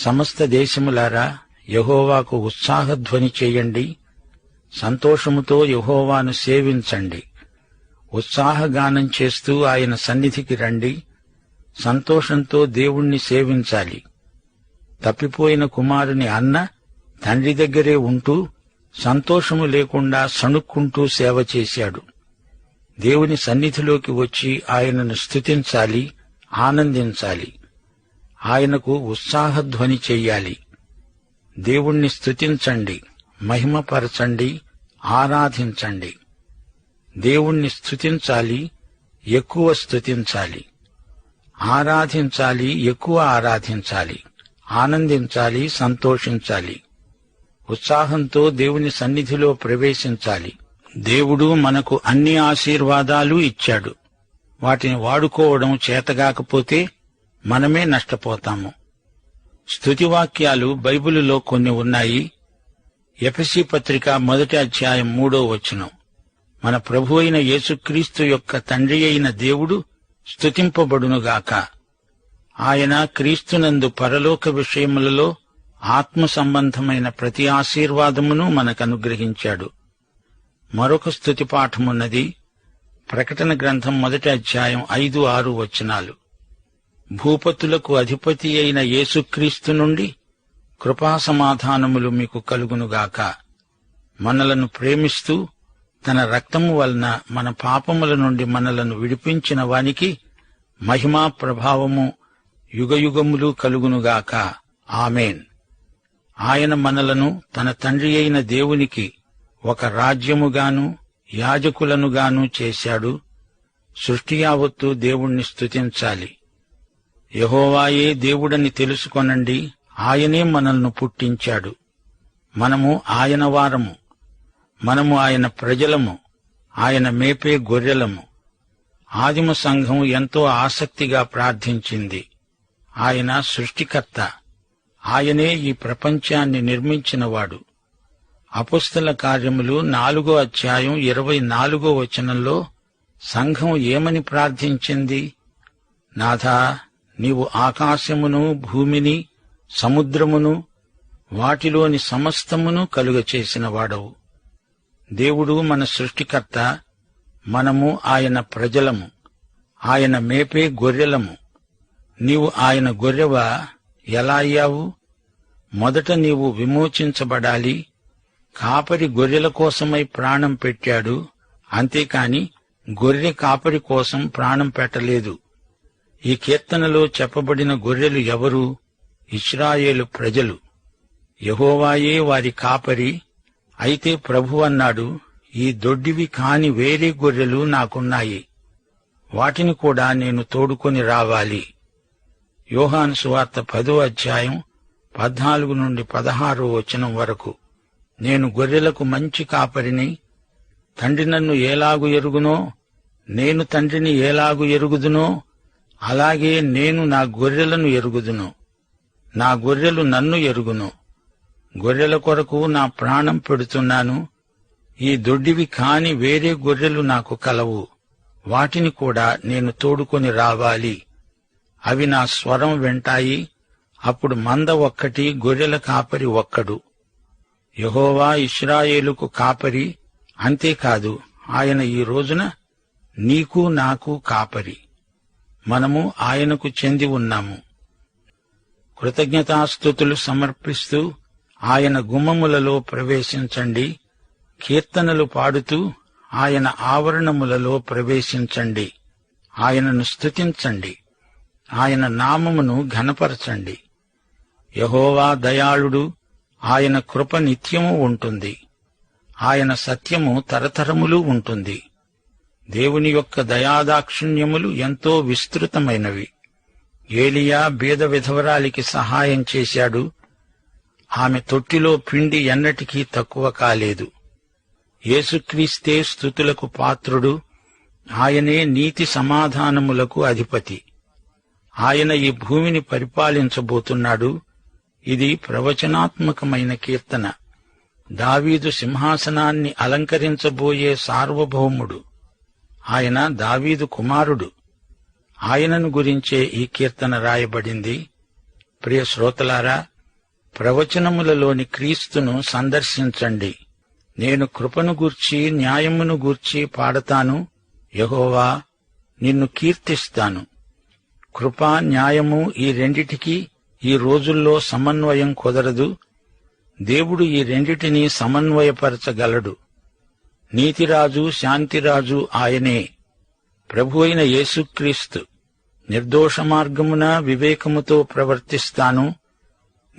సమస్త దేశములారా యహోవాకు ఉత్సాహధ్వని చేయండి. సంతోషముతో యహోవాను సేవించండి. ఉత్సాహగానం చేస్తూ ఆయన సన్నిధికి రండి. సంతోషంతో దేవుణ్ణి సేవించాలి. తప్పిపోయిన కుమారుని అన్న తండ్రి దగ్గరే ఉంటూ సంతోషము లేకుండా సణుక్కుంటూ సేవ చేశాడు. దేవుని సన్నిధిలోకి వచ్చి ఆయనను స్తుతించాలి ఆనందించాలి. ఆయనకు ఉత్సాహధ్వని చెయ్యాలి. దేవుణ్ణి స్థుతించండి మహిమపరచండి ఆరాధించండి. దేవుణ్ణి స్థుతించాలి ఎక్కువ స్థుతించాలి ఆరాధించాలి ఎక్కువ ఆరాధించాలి. ఆనందించాలి సంతోషించాలి. ఉత్సాహంతో దేవుని సన్నిధిలో ప్రవేశించాలి. దేవుడు మనకు అన్ని ఆశీర్వాదాలు ఇచ్చాడు. వాటిని వాడుకోవడం చేతగాకపోతే మనమే నష్టపోతాము. స్తుతివాక్యాలు బైబిలులో కొన్ని ఉన్నాయి. ఎఫసి పత్రిక మొదటి అధ్యాయం మూడో వచనం. మన ప్రభు అయిన యేసుక్రీస్తు యొక్క తండ్రి అయిన దేవుడు స్తుతింపబడునుగాక. ఆయన క్రీస్తునందు పరలోక విషయములలో ఆత్మ సంబంధమైన ప్రతి ఆశీర్వాదమును మనకు అనుగ్రహించాడు మరొక స్థుతి పాఠమున్నది ప్రకటన గ్రంథం మొదటి అధ్యాయం ఐదు ఆరు వచనాలు. భూపతులకు అధిపతి అయిన యేసుక్రీస్తు నుండి కృపా సమాధానములు మీకు కలుగునుగాక. మనలను ప్రేమిస్తూ తన రక్తము వలన మన పాపముల నుండి మనలను విడిపించిన వానికి మహిమా ప్రభావము యుగయుగములు కలుగునుగాక. ఆమెన్. ఆయన మనలను తన తండ్రి అయిన దేవునికి ఒక రాజ్యముగాను యాజకులనుగాను చేశాడు. సృష్టి యావత్తు దేవుణ్ణి స్తుతించాలి. యహోవాయే దేవుడని తెలుసుకొనండి. ఆయనే మనల్ని పుట్టించాడు. మనము ఆయన వారము. మనము ఆయన ప్రజలము. ఆయన మేపే గొర్రెలము. ఆదిమ సంఘం ఎంతో ఆసక్తిగా ప్రార్థించింది. ఆయన సృష్టికర్త. ఆయనే ఈ ప్రపంచాన్ని నిర్మించినవాడు. అపుస్తల కార్యములు నాలుగో అధ్యాయం ఇరవై నాలుగో వచనంలో సంఘం ఏమని ప్రార్థించింది? నాథా నీవు ఆకాశమును భూమిని సముద్రమును వాటిలోని సమస్తమును కలుగచేసిన వాడవు. దేవుడు మన సృష్టికర్త మనము ఆయన ప్రజలము ఆయన మేపే గొర్రెలము. నీవు ఆయన గొర్రెవా ఎలా అయ్యావు? మొదట నీవు విమోచించబడాలి. కాపరి గొర్రెల కోసమై ప్రాణం పెట్టాడు అంతేకాని గొర్రె కాపరి కోసం ప్రాణం పెట్టలేదు. ఈ కీర్తనలో చెప్పబడిన గొర్రెలు ఎవరు? ఇస్రాయేలు ప్రజలు. యహోవాయే వారి కాపరి. అయితే ప్రభు అన్నాడు ఈ దొడ్డివి కాని వేరే గొర్రెలు నాకున్నాయి. వాటిని కూడా నేను తోడుకొని రావాలి. యోహాను సువార్త పదో అధ్యాయం పద్నాలుగు నుండి పదహారో వచనం వరకు. నేను గొర్రెలకు మంచి కాపరిని. తండ్రి నన్ను ఏలాగు ఎరుగునో? నేను తండ్రిని ఏలాగు ఎరుగుదునో? అలాగే నేను నా గొర్రెలను ఎరుగుదును. నా గొర్రెలు నన్ను ఎరుగును. గొర్రెల కొరకు నా ప్రాణం పెడుతున్నాను. ఈ దొడ్డివి కాని వేరే గొర్రెలు నాకు కలవు. వాటిని కూడా నేను తోడుకొని రావాలి. అవి నా స్వరం వింటాయి. అప్పుడు మంద ఒక్కటి గొర్రెల కాపరి ఒక్కడు. యహోవా ఇస్రాయేలుకు కాపరి. అంతేకాదు ఆయన ఈ రోజున నీకు నాకు కాపరి. మనము ఆయనకు చెంది ఉన్నాము. కృతజ్ఞతాస్థుతులు సమర్పిస్తూ ఆయన గుమ్మములలో ప్రవేశించండి. కీర్తనలు పాడుతూ ఆయన ఆవరణములలో ప్రవేశించండి. ఆయనను స్తుతించండి. ఆయన నామమును ఘనపరచండి. యహోవా దయాళుడు ఆయన కృప నిత్యము ఉంటుంది. ఆయన సత్యము తరతరములు ఉంటుంది. దేవుని యొక్క దయాదాక్షిణ్యములు ఎంతో విస్తృతమైనవి. ఏలియా బీద విధవరాలికి సహాయం చేశాడు. ఆమె తొట్టిలో పిండి ఎన్నటికీ తక్కువ కాలేదు. యేసుక్రీస్తే స్థుతులకు పాత్రుడు. ఆయనే నీతి సమాధానములకు అధిపతి. ఆయన ఈ భూమిని పరిపాలించబోతున్నాడు. ఇది ప్రవచనాత్మకమైన కీర్తన. దావీదు సింహాసనాన్ని అలంకరించబోయే సార్వభౌముడు. ఆయన దావీదు కుమారుడు. ఆయనను గురించే ఈ కీర్తన రాయబడింది. ప్రియ శ్రోతలారా ప్రవచనములలోని క్రీస్తును సందర్శించండి. నేను కృపను గూర్చి న్యాయమును గూర్చి పాడతాను. యహోవా నిన్ను కీర్తిస్తాను. కృప న్యాయము ఈ రెండిటికి ఈ రోజుల్లో సమన్వయం కుదరదు. దేవుడు ఈ రెండిటినీ సమన్వయపరచగలడు. నీతిరాజు శాంతిరాజు ఆయనే. ప్రభు అయిన యేసుక్రీస్తు నిర్దోష మార్గమున వివేకముతో ప్రవర్తిస్తాను.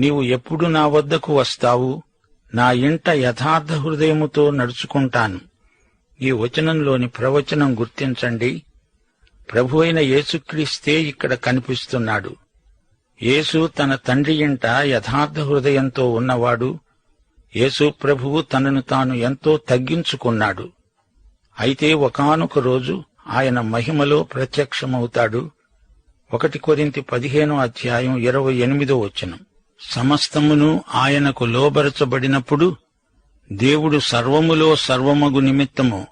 నీవు ఎప్పుడు నా వద్దకు వస్తావు? నా ఇంట యథార్థ హృదయముతో నడుచుకుంటాను. ఈ వచనంలోని ప్రవచనం గుర్తించండి. ప్రభు అయిన యేసుక్రీస్తే ఇక్కడ కనిపిస్తున్నాడు. యేసు తన తండ్రి ఇంట యథార్థ హృదయంతో ఉన్నవాడు. యేసు ప్రభువు తనను తాను ఎంతో తగ్గించుకున్నాడు. అయితే ఒకానొక రోజు ఆయన మహిమలో ప్రత్యక్షమవుతాడు. ఒకటి కొరింతి పదిహేనో అధ్యాయం ఇరవై ఎనిమిదో వచనం. సమస్తమును ఆయనకు లోబరచబడినప్పుడు దేవుడు సర్వములో సర్వమగు నిమిత్తము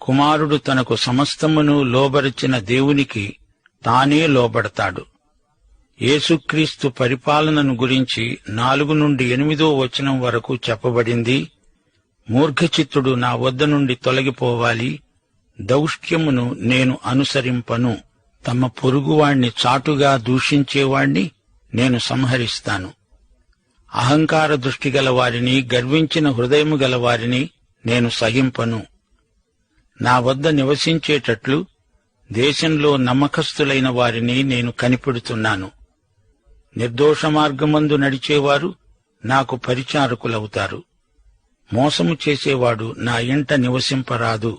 కుమారుడు తనకు సమస్తమును లోబరిచిన దేవునికి తానే లోబడతాడు. యేసుక్రీస్తు పరిపాలనను గురించి నాలుగు నుండి ఎనిమిదో వచనం వరకు చెప్పబడింది. మూర్ఘచిత్తుడు నా వద్ద నుండి తొలగిపోవాలి. దౌష్ట్యమును నేను అనుసరింపను. తమ పొరుగువాణ్ణి చాటుగా దూషించేవాణ్ణి నేను సంహరిస్తాను. అహంకార దృష్టి గల వారిని గర్వించిన హృదయము గల వారిని నేను సహింపను. నా వద్ద నివసించేటట్లు దేశంలో నమ్మకస్తులైన వారిని నేను కనిపెడుతున్నాను. నిర్దోష మార్గమందు నడిచేవారు నాకు పరిచారకులవుతారు. మోసము చేసేవాడు నా ఇంట నివసింపరాదు.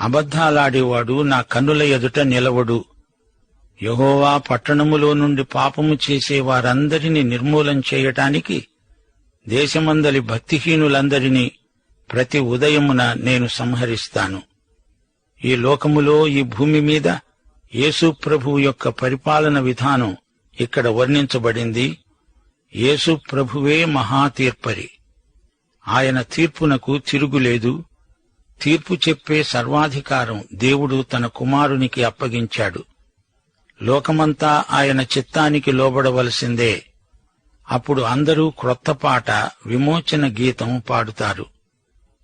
అబద్ధాలాడేవాడు నా కన్నుల ఎదుట నిలవడు. యహోవా పట్టణములో నుండి పాపము చేసే వారందరినీ నిర్మూలం చేయటానికి దేశమందలి భక్తిహీనులందరినీ ప్రతి ఉదయమున నేను సంహరిస్తాను. ఈ లోకములో ఈ భూమి మీద యేసు ప్రభు యొక్క పరిపాలన విధానం ఇక్కడ వర్ణించబడింది యేసు ప్రభువే మహాతీర్పరి. ఆయన తీర్పునకు తిరుగులేదు. తీర్పు చెప్పే సర్వాధికారం దేవుడు తన కుమారునికి అప్పగించాడు. లోకమంతా ఆయన చిత్తానికి లోబడవలసిందే. అప్పుడు అందరూ క్రొత్త పాట విమోచన గీతం పాడుతారు.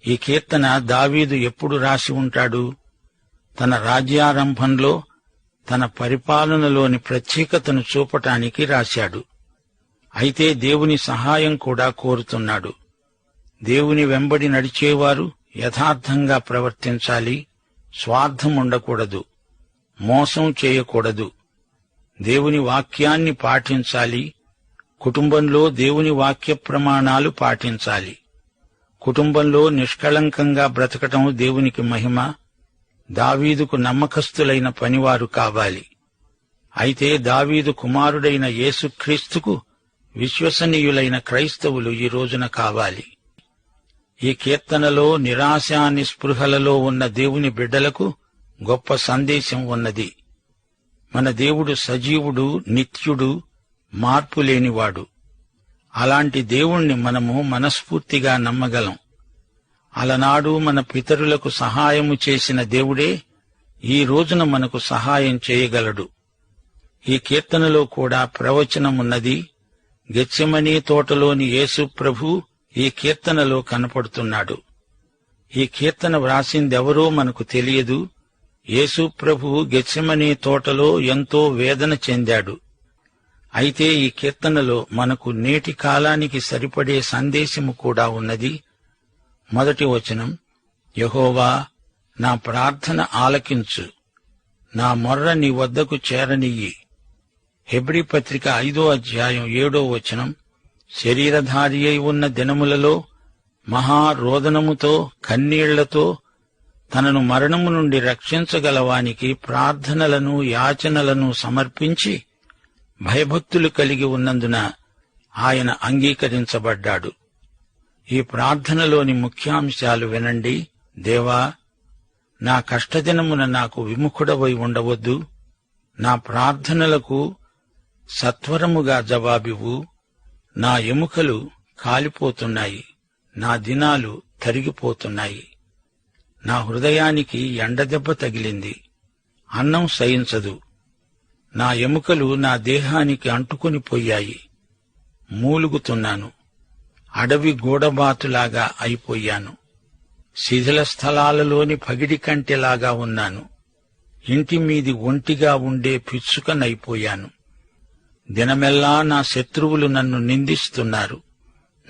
ఈ కీర్తన దావీదు ఎప్పుడు రాసి ఉంటాడు? తన రాజ్యారంభంలో తన పరిపాలనలోని ప్రత్యేకతను చూపటానికి రాశాడు. అయితే దేవుని సహాయం కూడా కోరుతున్నాడు. దేవుని వెంబడి నడిచేవారు యథార్థంగా ప్రవర్తించాలి. స్వార్థం ఉండకూడదు. మోసం చేయకూడదు. దేవుని వాక్యాన్ని పాటించాలి. కుటుంబంలో దేవుని వాక్య ప్రమాణాలు పాటించాలి. కుటుంబంలో నిష్కళంకంగా బ్రతకటం దేవునికి మహిమ. దావీదుకు నమ్మకస్తులైన పనివారు కావాలి. అయితే దావీదు కుమారుడైన యేసుక్రీస్తుకు విశ్వసనీయులైన క్రైస్తవులు ఈ రోజున కావాలి. ఈ కీర్తనలో నిరాశా నిస్పృహలలో ఉన్న దేవుని బిడ్డలకు గొప్ప సందేశం ఉన్నది. మన దేవుడు సజీవుడు నిత్యుడు మార్పులేనివాడు. అలాంటి దేవుణ్ణి మనము మనస్ఫూర్తిగా నమ్మగలం. అలనాడు మన పితరులకు సహాయము చేసిన దేవుడే ఈ రోజున మనకు సహాయం చేయగలడు. ఈ కీర్తనలో కూడా ప్రవచనమున్నది గెచ్చమనీ తోటలోని యేసు ప్రభు ఈ కీర్తనలో కనపడుతున్నాడు. ఈ కీర్తన వ్రాసిందెవరో మనకు తెలియదు. యేసు ప్రభు గెచ్చమనీ తోటలో ఎంతో వేదన చెందాడు. అయితే ఈ కీర్తనలో మనకు నేటి కాలానికి సరిపడే సందేశము కూడా ఉన్నది. మొదటి వచనం యహోవా నా ప్రార్థన ఆలకించు. నా మొర్ర నీ వద్దకు చేరనియ్యి. హెబ్రి పత్రిక ఐదో అధ్యాయం ఏడో వచనం శరీరధారి అయి ఉన్న దినములలో మహారోదనముతో కన్నీళ్ళతో తనను మరణము నుండి రక్షించగలవానికి ప్రార్థనలను యాచనలను సమర్పించి భయభక్తులు కలిగి ఉన్నందున ఆయన అంగీకరించబడ్డాడు. ఈ ప్రార్థనలోని ముఖ్యాంశాలు వినండి. దేవా నా కష్టదినమున నాకు విముఖుడవై ఉండవద్దు. నా ప్రార్థనలకు సత్వరముగా జవాబివు నా ఎముకలు కాలిపోతున్నాయి. నా దినాలు తరిగిపోతున్నాయి. నా హృదయానికి ఎండదెబ్బ తగిలింది. అన్నం సహించదు. నా ఎముకలు నా దేహానికి అంటుకొని పోయాయి. మూలుగుతున్నాను. అడవి గూడబాతులాగా అయిపోయాను. శిథిల స్థలాలలోని పగిడి కంటెలాగా ఉన్నాను. ఇంటి మీది ఒంటిగా ఉండే పిచ్చుకనైపోయాను. దినమెల్లా నా శత్రువులు నన్ను నిందిస్తున్నారు.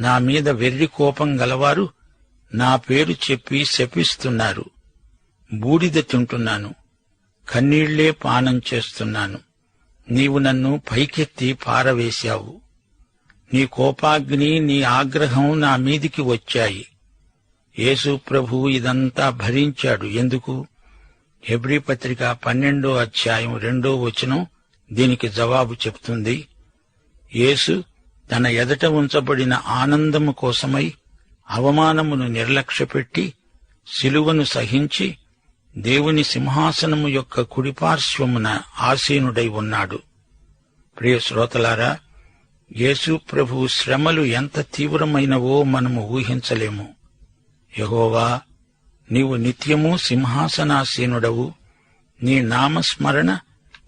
నా మీద వెర్రి కోపం గలవారు నా పేరు చెప్పి శపిస్తున్నారు. బూడిద తింటున్నాను. కన్నీళ్ళే పానం చేస్తున్నాను. నీవు నన్ను పైకెత్తి పారవేశావు. నీ కోపాగ్ని నీ ఆగ్రహం నా మీదికి వచ్చాయి. యేసు ప్రభు ఇదంతా భరించాడు. ఎందుకు? హెబ్రీ పత్రిక పన్నెండో అధ్యాయం రెండో వచనం దీనికి జవాబు చెప్తుంది. యేసు తన ఎదట ఉంచబడిన ఆనందము కోసమై అవమానమును నిర్లక్ష్యపెట్టి శిలువను సహించి దేవుని సింహాసనము యొక్క కుడిపార్శ్వమున ఆసీనుడై ఉన్నాడు. ప్రియ శ్రోతలారా యేసు ప్రభు శ్రమలు ఎంత తీవ్రమైనవో మనము ఊహించలేము. యహోవా నీవు నిత్యము సింహాసనాసీనుడవు. నీ నామస్మరణ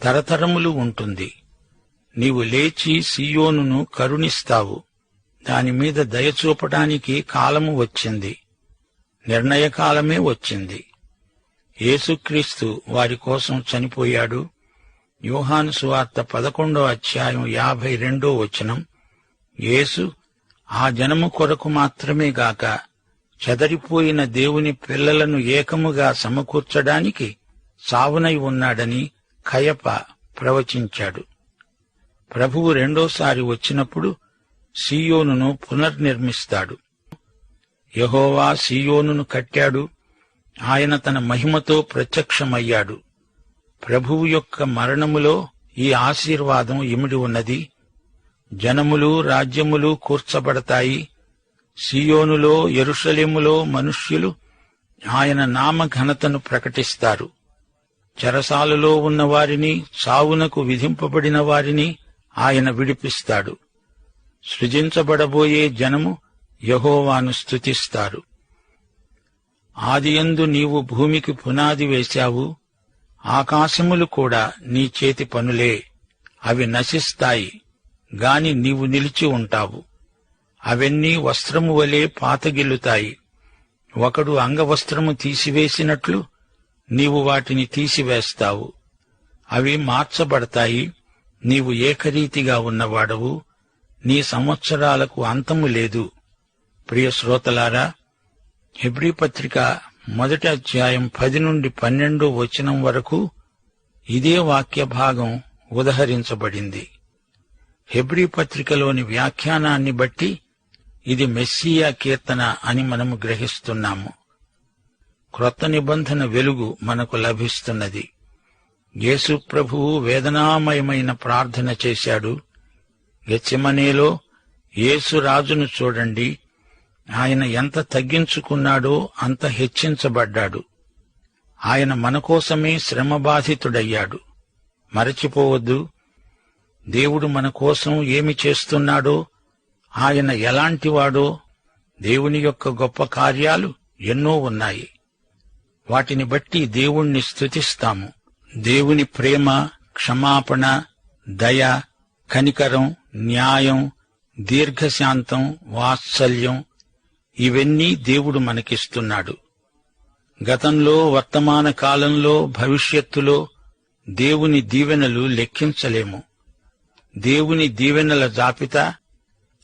తరతరములు ఉంటుంది. నీవు లేచి సియోనును కరుణిస్తావు. దానిమీద దయచూపటానికి కాలము వచ్చింది. నిర్ణయకాలమే వచ్చింది. యేసుక్రీస్తు వారి కోసం చనిపోయాడు. యోహాను సువార్త పదకొండో అధ్యాయం యాభై రెండో వచనం. యేసు ఆ జనము కొరకు మాత్రమే గాక చెదరిపోయిన దేవుని పిల్లలను ఏకముగా సమకూర్చడానికి సావునై ఉన్నాడని కయప ప్రవచించాడు. ప్రభువు రెండోసారి వచ్చినప్పుడు సీయోనును పునర్నిర్మిస్తాడు. యహోవా సీయోనును కట్టాడు. ఆయన తన మహిమతో ప్రత్యక్షమయ్యాడు. ప్రభువు యొక్క మరణములో ఈ ఆశీర్వాదం ఇమిడి ఉన్నది. జనములు రాజ్యములు కూర్చబడతాయి. సియోనులో ఎరుషలేములో మనుష్యులు ఆయన నామ ఘనతను ప్రకటిస్తారు. చెరసాలలో ఉన్న వారిని సావునకు విధింపబడిన వారిని ఆయన విడిపిస్తాడు. సృజించబడబోయే జనము యహోవాను స్తుతిస్తారు. ఆదియందు నీవు భూమికి పునాది వేశావు. ఆకాశములు కూడా నీ చేతి పనులే. అవి నశిస్తాయి. గాని నీవు నిలిచి ఉంటావు. అవన్నీ వస్త్రము వలె పాతగిల్లుతాయి. ఒకడు అంగవస్త్రము తీసివేసినట్లు నీవు వాటిని తీసివేస్తావు. అవి మార్చబడతాయి. నీవు ఏకరీతిగా ఉన్నవాడవు. నీ సంవత్సరాలకు అంతము లేదు. ప్రియ శ్రోతలారా హెబ్రీ పత్రిక మొదటి అధ్యాయం పది నుండి పన్నెండు వచనం వరకు ఇదే వాక్య భాగం ఉదహరించబడింది. హెబ్రీ పత్రికలోని వ్యాఖ్యానాన్ని బట్టి ఇది మెస్సియా కీర్తన అని మనము గ్రహిస్తున్నాము. క్రొత్త నిబంధన వెలుగు మనకు లభిస్తున్నది. యేసు ప్రభువు వేదనామయమైన ప్రార్థన చేశాడు. గెచ్చమనేలో యేసు రాజును చూడండి. ఆయన ఎంత తగ్గించుకున్నాడో అంత హెచ్చించబడ్డాడు. ఆయన మన కోసమే శ్రమబాధితుడయ్యాడు. మరచిపోవద్దు. దేవుడు మన కోసం ఏమి చేస్తున్నాడో ఆయన ఎలాంటివాడో దేవుని యొక్క గొప్ప కార్యాలు ఎన్నో ఉన్నాయి. వాటిని బట్టి దేవుణ్ణి స్తుతిస్తాము. దేవుని ప్రేమ క్షమాపణ దయ కనికరం న్యాయం దీర్ఘశాంతం వాత్సల్యం ఇవన్నీ దేవుడు మనకిస్తున్నాడు. గతంలో వర్తమాన కాలంలో భవిష్యత్తులో దేవుని దీవెనలు లెక్కించలేము. దేవుని దీవెనల జాబితా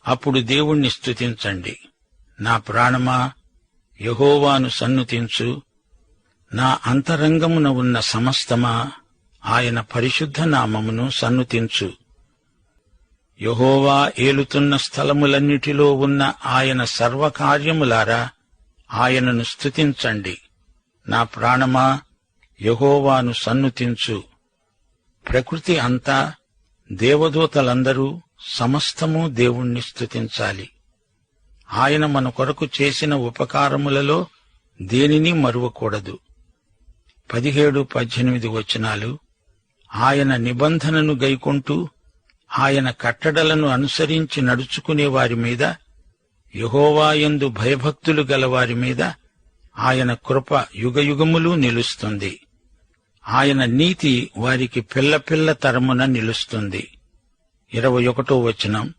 అప్పుడు దేవుణ్ణి స్తుతించండి. నా ప్రాణమా యహోవాను సన్నుతించు. నా అంతరంగమున ఉన్న సమస్తమా ఆయన పరిశుద్ధ నామమును సన్నుతించు. యహోవా ఏలుతున్న స్థలములన్నిటిలో ఉన్న ఆయన సర్వకార్యములారా ఆయనను స్థుతించండి నా ప్రాణమా యహోవాను సన్నుతించు. ప్రకృతి అంతా దేవదూతలందరూ సమస్తము దేవుణ్ణి స్థుతించాలి ఆయన మన కొరకు చేసిన ఉపకారములలో దేనిని మరువకూడదు. పదిహేడు పద్దెనిమిది వచనాలు ఆయన నిబంధనను గైకొంటూ ఆయన కట్టడలను అనుసరించి నడుచుకునే వారి మీద యహోవాయందు భయభక్తులు గల వారి మీద ఆయన కృప యుగయుగములు నిలుస్తుంది. ఆయన నీతి వారికి పిల్ల పిల్ల తరమున నిలుస్తుంది. ఇరవై ఒకటో వచనం.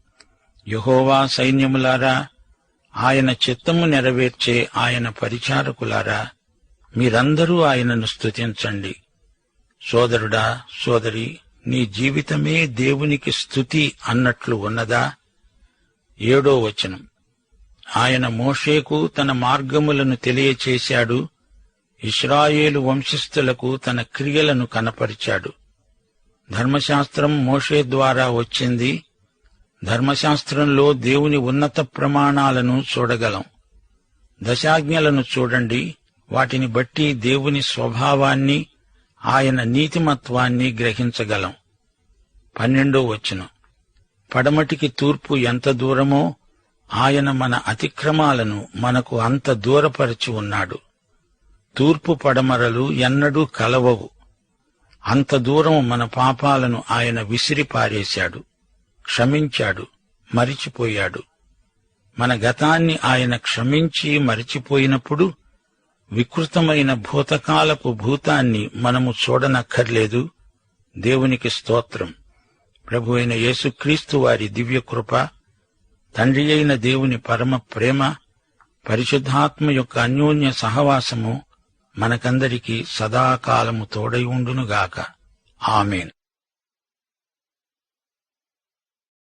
యహోవా సైన్యములారా ఆయన చిత్తము నెరవేర్చే ఆయన పరిచారకులారా మీరందరూ ఆయనను స్తుతించండి. సోదరుడా సోదరి నీ జీవితమే దేవునికి స్థుతి అన్నట్లు ఉన్నదా? ఏడో వచనం. ఆయన మోషేకు తన మార్గములను తెలియచేశాడు ఇస్రాయేలు వంశస్థులకు తన క్రియలను కనపరిచాడు. ధర్మశాస్త్రం మోషే ద్వారా వచ్చింది. ధర్మశాస్త్రంలో దేవుని ఉన్నత ప్రమాణాలను చూడగలం. దశాజ్ఞలను చూడండి. వాటిని బట్టి దేవుని స్వభావాన్ని ఆయన నీతిమత్వాన్ని గ్రహించగలం. పన్నెండో వచ్చును పడమటికి తూర్పు ఎంత దూరమో ఆయన మన అతిక్రమాలను మనకు అంత దూరపరిచి ఉన్నాడు. తూర్పు పడమరలు ఎన్నడూ కలవవు. అంత దూరం మన పాపాలను ఆయన విసిరిపారేశాడు క్షమించాడు మరిచిపోయాడు. మన గతాన్ని ఆయన క్షమించి మరిచిపోయినప్పుడు వికృతమైన భూతకాలపు భూతాన్ని మనము చూడనక్కర్లేదు. దేవునికి స్తోత్రం. ప్రభు అయిన యేసుక్రీస్తు వారి దివ్యకృప తండ్రి అయిన దేవుని పరమ ప్రేమ పరిశుద్ధాత్మ యొక్క అన్యోన్య సహవాసము మనకందరికీ సదాకాలము తోడై ఉండునుగాక. ఆమెన్.